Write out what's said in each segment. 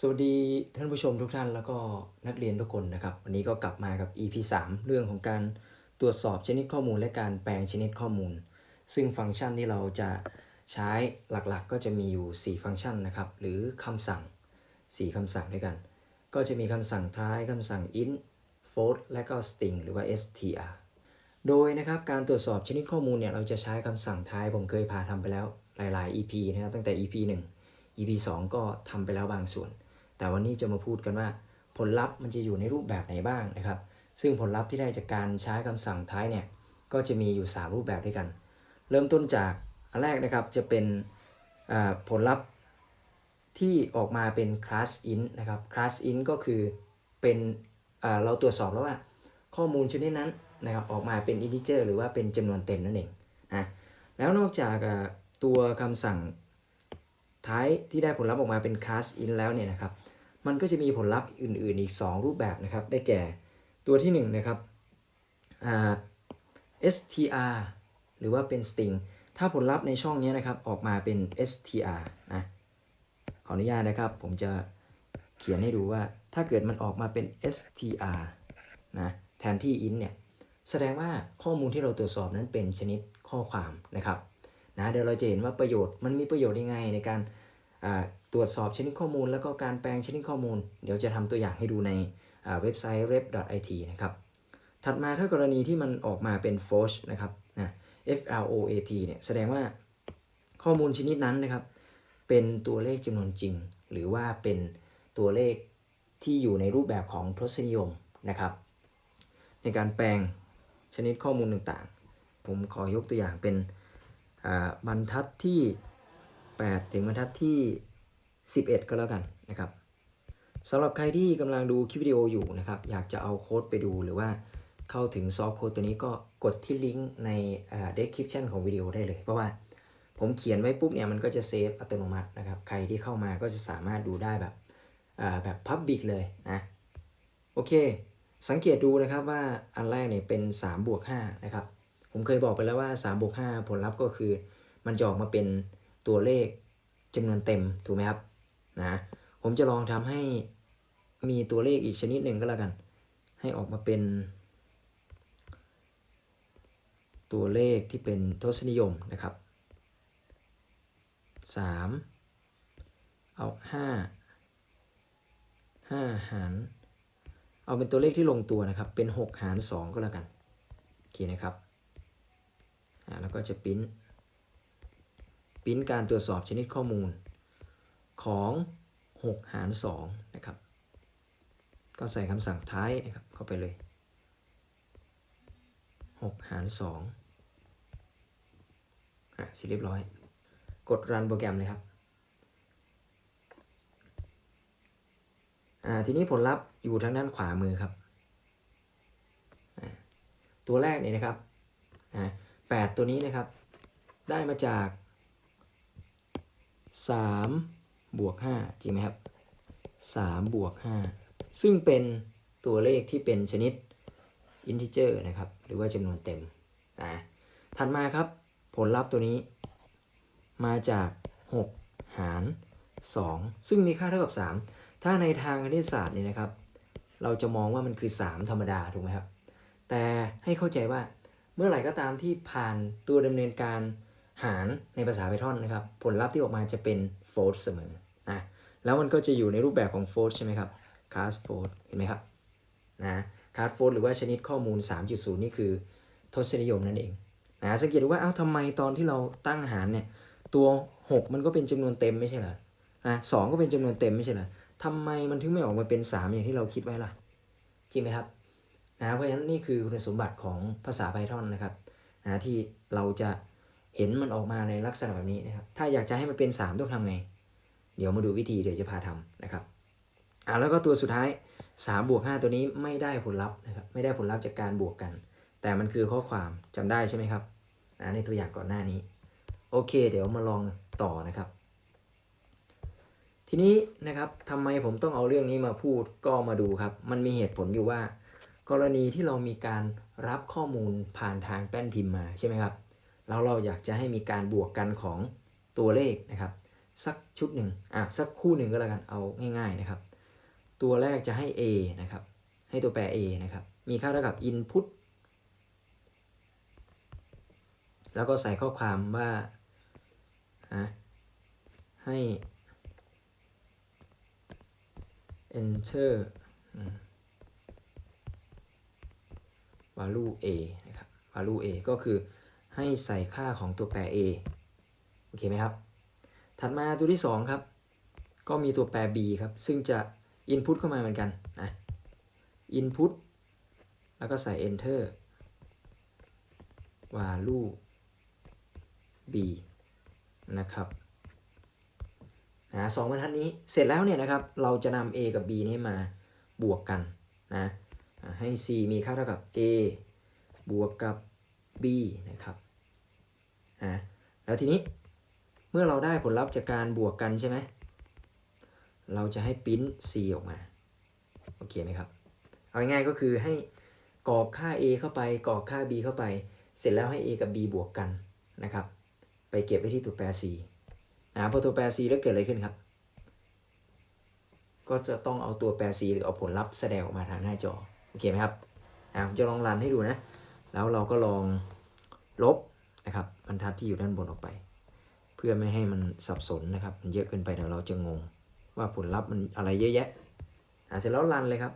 สวัสดีท่านผู้ชมทุกท่านแล้วก็นักเรียนทุกคนนะครับ วันนี้ก็กลับมากับ EP 3 เรื่องของการตรวจสอบชนิดข้อมูลและการแปลงชนิดข้อมูล ซึ่งฟังก์ชันที่เราจะใช้หลักๆก็จะมีอยู่ 4 ฟังก์ชันนะครับ หรือคำสั่ง 4คำสั่งด้วยกัน ก็จะมีคำสั่งท้ายคำสั่ง int float และก็ string หรือว่า str โดยนะครับการตรวจสอบชนิดข้อมูลเนี่ยเราจะใช้คำสั่งท้ายผมเคยพาทำไปแล้วหลาย ๆ EP นะครับตั้งแต่ EP 1 EP 2 ก็ทำไปแล้วบางส่วน แต่วันนี้จะมาพูดกันว่า ผลลัพธ์มันจะอยู่ในรูปแบบไหนบ้างนะครับ ซึ่งผลลัพธ์ที่ได้จากการใช้คำสั่งท้ายเนี่ยก็จะมีอยู่ 3 รูปแบบด้วยกัน เริ่มต้นจากอันแรกนะครับจะเป็นผลลัพธ์ที่ออกมาเป็น class in นะครับ class in ก็คือเป็นเราตรวจสอบแล้วว่าข้อมูลชนิดนั้นนะครับออกมาเป็น integer หรือว่าเป็นจำนวนเต็มนั่นเองนะแล้วนอกจากตัวคำสั่งท้ายที่ได้ผลลัพธ์ออกมาเป็น class in แล้วเนี่ยนะครับ มันก็จะมีผลลัพธ์อื่น ๆ อีก 2 รูปแบบนะครับ ได้แก่ตัวที่1นนะครับ str หรือว่าเป็น string ถ้าผลลัพธ์ในช่องนี้นะครับออกมาเป็น str นะ ขออนุญาตนะครับ ผมจะเขียนให้ดูว่าถ้าเกิดมันออกมาเป็น str นะแทนที่ int เนี่ย แสดงว่าข้อมูลที่เราตรวจสอบนั้นเป็นชนิดข้อความนะครับนะเดี๋ยวเราจะเห็นว่าประโยชน์มันมีประโยชน์ยังไงในการ ตรวจสอบชนิดข้อมูล แล้วก็การแปลงชนิดข้อมูล เดี๋ยวจะทำตัวอย่างให้ดูในเว็บไซต์ rep.it นะครับ ถัดมาถ้ากรณีที่มันออกมาเป็น float นะครับนะ f l o a t เนี่ยแสดงว่าข้อมูลชนิดนั้นนะครับ เป็นตัวเลขจำนวนจริง หรือว่าเป็นตัวเลขที่อยู่ในรูปแบบของทศนิยมนะครับ ในการแปลงชนิดข้อมูลต่างๆ ผมขอยกตัวอย่างเป็นบรรทัดที่ 8 ถึงบรรทัดที่ 11 ก็แล้วกันนะครับสำหรับใครที่กำลังดูคลิปวิดีโออยู่นะครับ อยากจะเอาโค้ดไปดูหรือว่าเข้าถึงซอฟต์โค้ดตัวนี้ก็กดที่ลิงก์ในอ่า description ของวิดีโอได้เลย เพราะว่าผมเขียนไว้ปุ๊บเนี่ยมันก็จะเซฟอัตโนมัตินะครับ ใครที่เข้ามาก็จะสามารถดูได้แบบอ่าแบบ Public เลยนะโอเค สังเกตดูนะครับว่าอันแรกเนี่ยเป็น3บวก5นะครับ ผมเคยบอกไปแล้วว่า3บวก5ผลลัพธ์ก็คือมันจะออกมาเป็น ตัวเลขจำนวนเต็มถูกไหมครับนะผมจะลองทำให้มีตัวเลขอีกชนิดหนึ่งก็แล้วกัน ให้ออกมาเป็น ตัวเลขที่เป็นทศนิยมนะครับ 3 เอา 5 5 หาร เอาเป็นตัวเลขที่ลงตัวนะครับ เป็น 6 หาร 2 ก็แล้วกัน โอเคนะครับแล้วก็จะปริ้น ปริ้นการตรวจสอบชนิดข้อมูลของ 6 หาร2นะครับ ก็ใส่คำสั่งท้ายนะครับเข้าไปเลย 6 หาร2อะเสร็จเรียบร้อย กดรันโปรแกรมเลยครับอ่าทีนี้ผลลัพธ์อยู่ทางด้านขวามือครับอ่าตัวแรกเนี่ยนะครับอ่าแปดตัวนี้นะครับ ได้มาจาก 3บวก5จริงไหมครับ3บวก5ซึ่งเป็นตัวเลขที่เป็นชนิด integer นะครับ หรือว่าจำนวนเต็มนะถัดมาครับผลลัพธ์ตัวนี้ มาจาก 6 หาร 2 ซึ่งมีค่าเท่ากับ 3 ถ้าในทางคณิตศาสตร์เนี่ยนะครับ เราจะมองว่ามันคือ 3 ธรรมดาถูกไหมครับ แต่ให้เข้าใจว่าเมื่อไหร่ก็ตามที่ผ่านตัวดำเนินการ หารในภาษา Python นะครับ ผลลัพธ์ที่ออกมาจะเป็น float เสมอนะแล้วมันก็จะอยู่ในรูปแบบของ float ใช่ไหมครับ class float เห็นไหมครับนะ class float หรือว่าชนิดข้อมูล 3.0 นี่คือทศนิยมนั่นเองนะสังเกตดูว่าเอ้าทำไมตอนที่เราตั้งหารเนี่ยตัว 6 มันก็เป็นจำนวนเต็มไม่ใช่เหรออะสองก็เป็นจำนวนเต็มไม่ใช่เหรอทำไมมันถึงไม่ออกมาเป็น 3 อย่างที่เราคิดไว้ล่ะ จริงไหมครับนะเพราะฉะนั้นนี่คือคุณสมบัติของภาษา Python นะครับนะที่เราจะ เห็นมันออกมาในลักษณะแบบนี้นะครับ ถ้าอยากจะให้มันเป็น 3 ต้องทำไง เดี๋ยวมาดูวิธีเดี๋ยวจะพาทำนะครับอ่าแล้วก็ตัวสุดท้าย3บวก5ตัวนี้ไม่ได้ผลลัพธ์นะครับ ไม่ได้ผลลัพธ์จากการบวกกัน แต่มันคือข้อความจำได้ใช่ไหมครับอ่าในตัวอย่างก่อนหน้านี้ โอเค เดี๋ยวมาลองต่อนะครับ ทีนี้นะครับทำไมผมต้องเอาเรื่องนี้มาพูดก็มาดูครับ มันมีเหตุผลอยู่ว่า กรณีที่เรามีการรับข้อมูลผ่านทางแป้นพิมพ์มาใช่ไหมครับ แล้วเราอยากจะให้มีการบวกกันของตัวเลขนะครับ สักชุดหนึ่งอะสักคู่หนึ่งก็แล้วกันเอาง่าย ๆนะครับ ตัวแรกจะให้ a นะครับ ให้ตัวแปร a นะครับ มีค่าเท่ากับ input แล้วก็ใส่ข้อความว่าให้ enter value a นะครับ value a ก็คือ ให้ใส่ค่าของตัวแปร a โอเคไหมครับ ถัดมาตัวที่ 2 ครับ ก็มีตัวแปร b ครับ ซึ่งจะ input เข้ามาเหมือนกันนะ input แล้วก็ใส่ enter value b นะครับนะสองบรรทัดนี้เสร็จแล้วเนี่ยนะครับ เราจะนำ a กับ b นี้มาบวกกันนะให้ c มีค่าเท่ากับ a บวกกับ b นะครับ อ่าแล้วทีนี้เมื่อเราได้ผลลัพธ์จากการบวกกันใช่ไหมเราจะให้ปิ้น c ออกมา โอเคไหมครับ เอาง่ายๆก็คือให้กรอกค่า a เข้าไปกรอกค่า b เข้าไป เสร็จแล้วให้ a กับ b บวกกันนะครับ ไปเก็บไว้ที่ตัวแปร c อ่าพอตัวแปร c แล้วเกิดอะไรขึ้นครับ ก็จะต้องเอาตัวแปร c หรือเอาผลลัพธ์แสดงออกมาทางหน้าจอ โอเคไหมครับอ่าผมจะลองรันให้ดูนะ แล้วเราก็ลองลบ นะครับบรรทัดที่อยู่ด้านบนออกไป เพื่อไม่ให้มันสับสนนะครับ มันเยอะเกินไปเดี๋ยวเราจะงง ว่าผลลัพธ์มันอะไรเยอะแยะอ่าเสร็จแล้วรันเลยครับ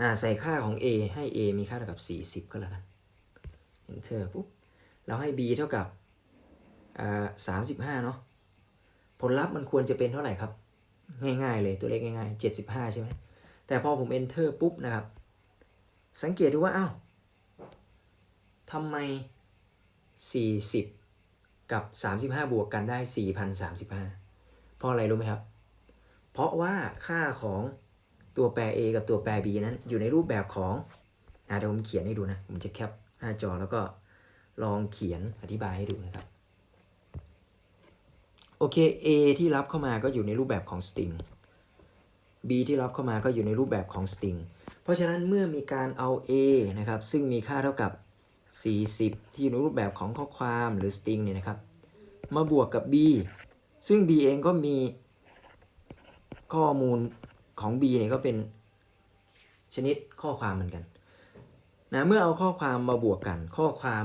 อ่าใส่ค่าของ a ให้ a มีค่าเท่ากับ 40 ก็แล้วกัน enter ปุ๊บเราให้ b เท่ากับอ่า35เนาะผลลัพธ์มันควรจะเป็นเท่าไหร่ครับ ง่ายๆเลยตัวเลขง่ายๆ 75 ใช่ไหมแต่พอผม enter ปุ๊บนะครับ สังเกตดูว่าอ้าว ทำไม 40 กับ 35 บวกกันได้ 4,035 เพราะอะไรรู้ไหมครับ เพราะว่าค่าของตัวแปร a กับตัวแปร b นั้นอยู่ในรูปแบบของอะเดี๋ยวผมเขียนให้ดูนะ ผมจะแคปหน้าจอแล้วก็ลองเขียนอธิบายให้ดูนะครับ โอเค A ที่รับเข้ามาก็อยู่ในรูปแบบของ string B ที่รับเข้ามาก็อยู่ในรูปแบบของ string เพราะฉะนั้นเมื่อมีการเอา A นะครับ ซึ่งมีค่าเท่ากับ 40 ที่อยู่ในรูปแบบของข้อความหรือ string เนี่ยนะครับ มาบวกกับ B ซึ่ง B เองก็มีข้อมูลของ B เนี่ยก็เป็นชนิดข้อความเหมือนกันนะเมื่อเอาข้อความมาบวกกัน ข้อความ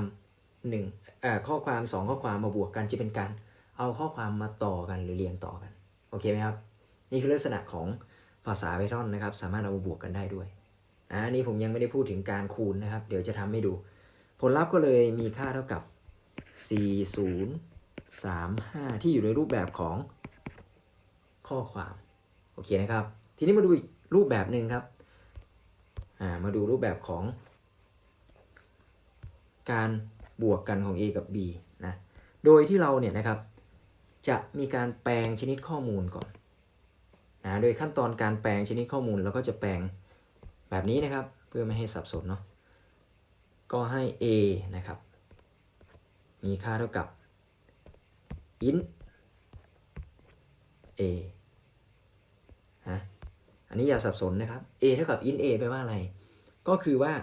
1อ่าข้อความ 2 ข้อความมาบวกกันจะเป็นการเอาข้อความมาต่อกันหรือเรียงต่อกันโอเคไหมครับนี่คือลักษณะของภาษา Python นะครับ สามารถเอามาบวกกันได้ด้วยนะอันนี้ผมยังไม่ได้พูดถึงการคูณนะครับ เดี๋ยวจะทำให้ดู ผลลัพธ์ก็เลยมีค่าเท่ากับ 4035 ที่อยู่ในรูปแบบของข้อความ โอเคนะครับ ทีนี้มาดูอีกรูปแบบหนึ่งครับามาดูรูปแบบของ การบวกกันของ A กับ B นะ โดยที่เราเนี่ยนะครับ จะมีการแปลงชนิดข้อมูลก่อนนะโดยขั้นตอนการแปลงชนิดข้อมูลเราก็จะแปลงแบบนี้นะครับ เพื่อไม่ให้สับสนเนาะ ก็ให้ a นะครับ มีค่าเท่ากับ int a ฮะ อันนี้อย่าสับสนนะครับ a เท่ากับ int a แปลว่าอะไร ก็คือว่า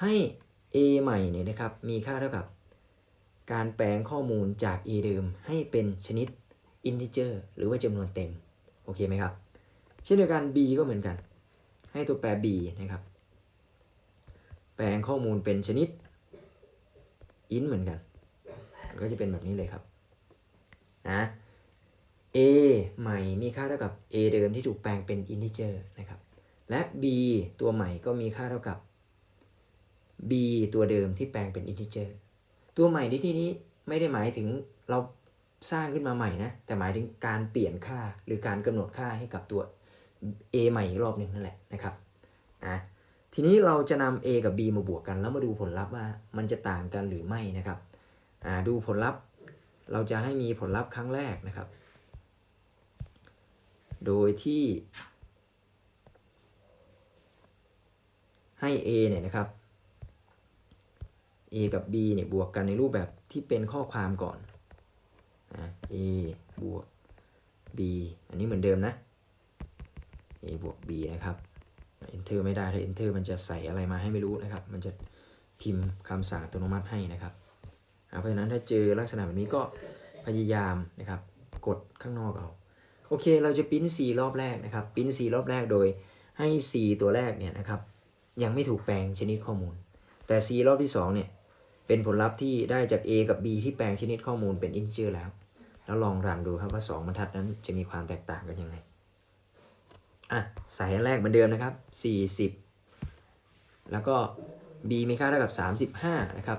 ให้ a ใหม่เนี่ยนะครับ มีค่าเท่ากับ การแปลงข้อมูลจาก a เดิมให้เป็นชนิด integer หรือว่าจำนวนเต็ม โอเคไหมครับ เช่นเดียวกัน b ก็เหมือนกัน ให้ตัวแปร b นะครับ แปลงข้อมูลเป็นชนิด int เหมือนกัน ก็จะเป็นแบบนี้เลยครับนะ a ใหม่มีค่าเท่ากับ a เดิมที่ถูกแปลงเป็น integer นะครับ และ b ตัวใหม่ก็มีค่าเท่ากับ b ตัวเดิมที่แปลงเป็น integer ตัวใหม่ในที่นี้ไม่ได้หมายถึงเราสร้างขึ้นมาใหม่นะ แต่หมายถึงการเปลี่ยนค่าหรือการกำหนดค่าให้กับตัว a ใหม่อีกรอบหนึ่งนั่นแหละนะครับ อะ ทีนี้เราจะนำ a กับ b มาบวกกัน แล้วมาดูผลลัพธ์ว่ามันจะต่างกันหรือไม่นะครับดูผลลัพธ์เราจะให้มีผลลัพธ์ครั้งแรกนะครับ โดยที่ให้ a เนี่ยนะครับ a กับ b เนี่ยบวกกันในรูปแบบที่เป็นข้อความก่อนอะ a บวก b อันนี้เหมือนเดิมนะ a บวก b นะครับ enter ไม่ได้ถ้า enter มันจะใส่อะไรมาให้ไม่รู้นะครับ มันจะพิมพ์คำสั่งอัตโนมัติให้นะครับเพราะฉะนั้นถ้าเจอลักษณะแบบนี้ก็พยายามนะครับ กดข้างนอกเอาโอเค เราจะปิ้น4รอบแรกนะครับปิ้น4รอบแรกโดยให้4ตัวแรกเนี่ยนะครับ ยังไม่ถูกแปลงชนิดข้อมูล แต่4รอบที่2เนี่ยเป็นผลลัพธ์ที่ได้จาก A กับ B ที่แปลงชนิดข้อมูลเป็น integer แล้ว แล้วลองรันดูครับว่า 2 บรรทัดนั้นจะมีความแตกต่างกันยังไง อะส่อันแรกเหมือนเดิมนะครับ 40 แล้วก็ b มีค่าเท่ากับ 35 นะครับ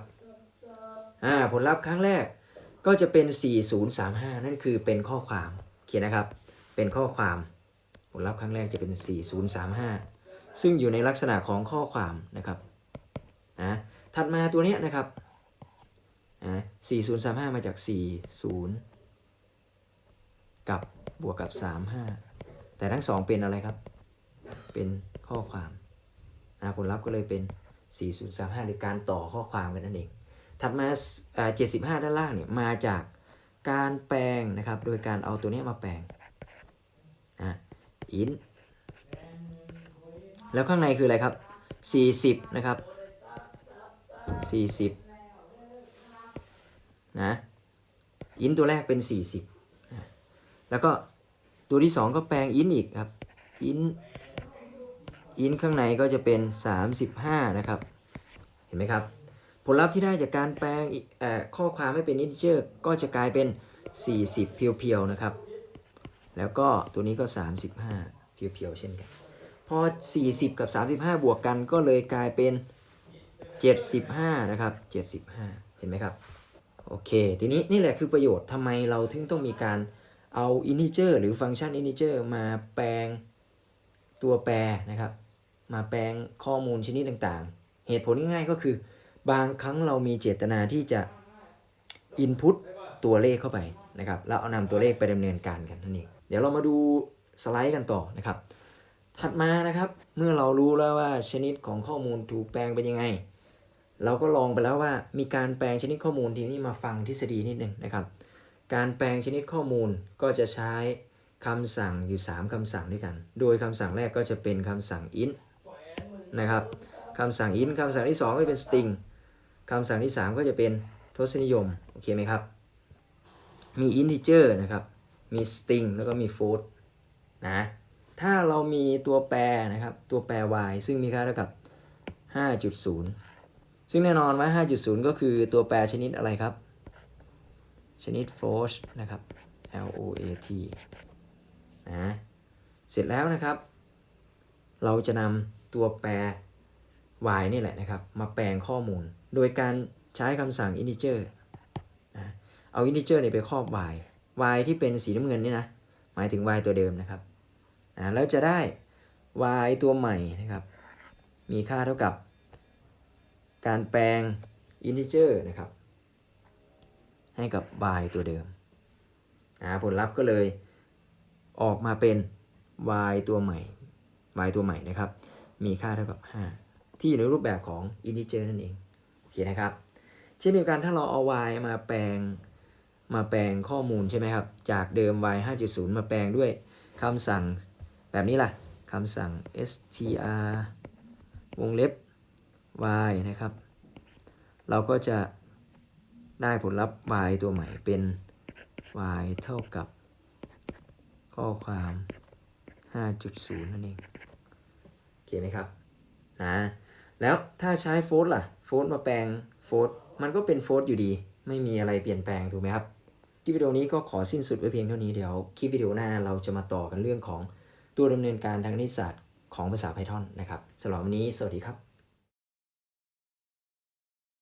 อ่าผลลัพธ์ครั้งแรกก็จะเป็น 4035 นั่นคือเป็นข้อความเขียนนะครับ เป็นข้อความผลลัพธ์ครั้งแรกจะเป็น 4035 ซึ่งอยู่ในลักษณะของข้อความนะครับนะถัดมาตัวเนี้ยนะครับอ่า4035 มาจาก 40 กับบวกกับ 35 แต่ทั้งสองเป็นอะไรครับ เป็นข้อความนะผลลัพธ์ก็เลยเป็น 4035 หรือการต่อข้อความกันนั่นเอง ถัดมา75 ด้านล่างเนี่ยมาจากการแปลงนะครับ โดยการเอาตัวนี้มาแปลงอะ int แล้วข้างในคืออะไรครับ 40 นะครับ 40 นะ int ตัวแรกเป็น 40 แล้วก็ ตัวที่ 2 ก็แปลง int อีกครับ int int ข้างในก็จะเป็น 35 นะครับ เห็นไหมครับ ผลลัพธ์ที่ได้จากการแปลงข้อความให้เป็น integer ก็จะกลายเป็น 40 เพียวๆนะครับ แล้วก็ตัวนี้ก็ 35 เพียวๆเช่นกัน พอ 40 กับ 35 บวกกันก็เลยกลายเป็น 75 นะครับ 75 เห็นไหมครับ โอเค ทีนี้นี่แหละคือประโยชน์ทำไมเราถึงต้องมีการ เอา integer หรือฟังก์ชัน integer มาแปลงตัวแปรนะครับ มาแปลงข้อมูลชนิดต่างๆ เหตุผลง่ายๆก็คือบางครั้งเรามีเจตนาที่จะ input ตัวเลขเข้าไปนะครับแล้วเอานำตัวเลขไปดำเนินการกันนั่นเองเดี๋ยวเรามาดูสไลด์กันต่อนะครับ ถัดมานะครับเมื่อเรารู้แล้วว่าชนิดของข้อมูลถูกแปลงเป็นยังไง เราก็ลองไปแล้วว่ามีการแปลงชนิดข้อมูลทีนี้มาฟังทฤษฎีนิดนึงนะครับ การแปลงชนิดข้อมูลก็จะใช้คำสั่งอยู่ 3คำสั่งด้วยกัน โดยคำสั่งแรกก็จะเป็นคำสั่ง int นะครับคำสั่ง int คำสั่งที่ 2 ก็เป็น string คำสั่งที่ 3 ก็จะเป็นทศนิยม โอเคไหมครับ มี integer นะครับ มี string แล้วก็มี float นะ ถ้าเรามีตัวแปรนะครับ ตัวแปร y ซึ่งมีค่าเท่ากับ 5.0 ซึ่งแน่นอนว่า 5.0 ก็คือตัวแปรชนิดอะไรครับ ชนิด float นะครับ L O A T นะเสร็จแล้วนะครับ เราจะนำตัวแปร y นี่แหละนะครับ มาแปลงข้อมูล โดยการใช้คำสั่ง integer นะเอา integer เนี่ยไปครอบ y y ที่เป็นสีน้ำเงินนี่นะ หมายถึง y ตัวเดิมนะครับอ่าแล้วจะได้ y ตัวใหม่นะครับ มีค่าเท่ากับ การแปลง integer นะครับ ให้กับ y ตัวเดิมอ่าผลลัพธ์ก็เลยออกมาเป็น y ตัวใหม่ y ตัวใหม่นะครับ มีค่าเท่ากับ 5 ที่อยู่ในรูปแบบของ integer นั่นเองโอเคนะครับ เช่นเดียวกันถ้าเราเอา y มาแปลงมาแปลงข้อมูลใช่ไหมครับ จากเดิม y 5.0 มาแปลงด้วยคำสั่งแบบนี้ล่ะคำสั่ง str วงเล็บ y นะครับ เราก็จะ ได้ผลลัพธ์ y ตัวใหม่เป็น y เท่ากับ ข้อความ 5.0 นั่นเองโอเคไหมครับนะแล้วถ้าใช้โฟลต์ล่ะ โฟลต์มาแปลงโฟลต์มันก็เป็นโฟลต์อยู่ดี ไม่มีอะไรเปลี่ยนแปลงถูกไหมครับคลิปวิดีโอนี้ก็ขอสิ้นสุดไว้เพียงเท่านี้เดี๋ยวคลิปวิดีโอหน้าเราจะมาต่อกันเรื่องของตัวดำเนินการทางคณิตศาสตร์ของภาษา Python นะครับสำหรับวันนี้สวัสดีครับ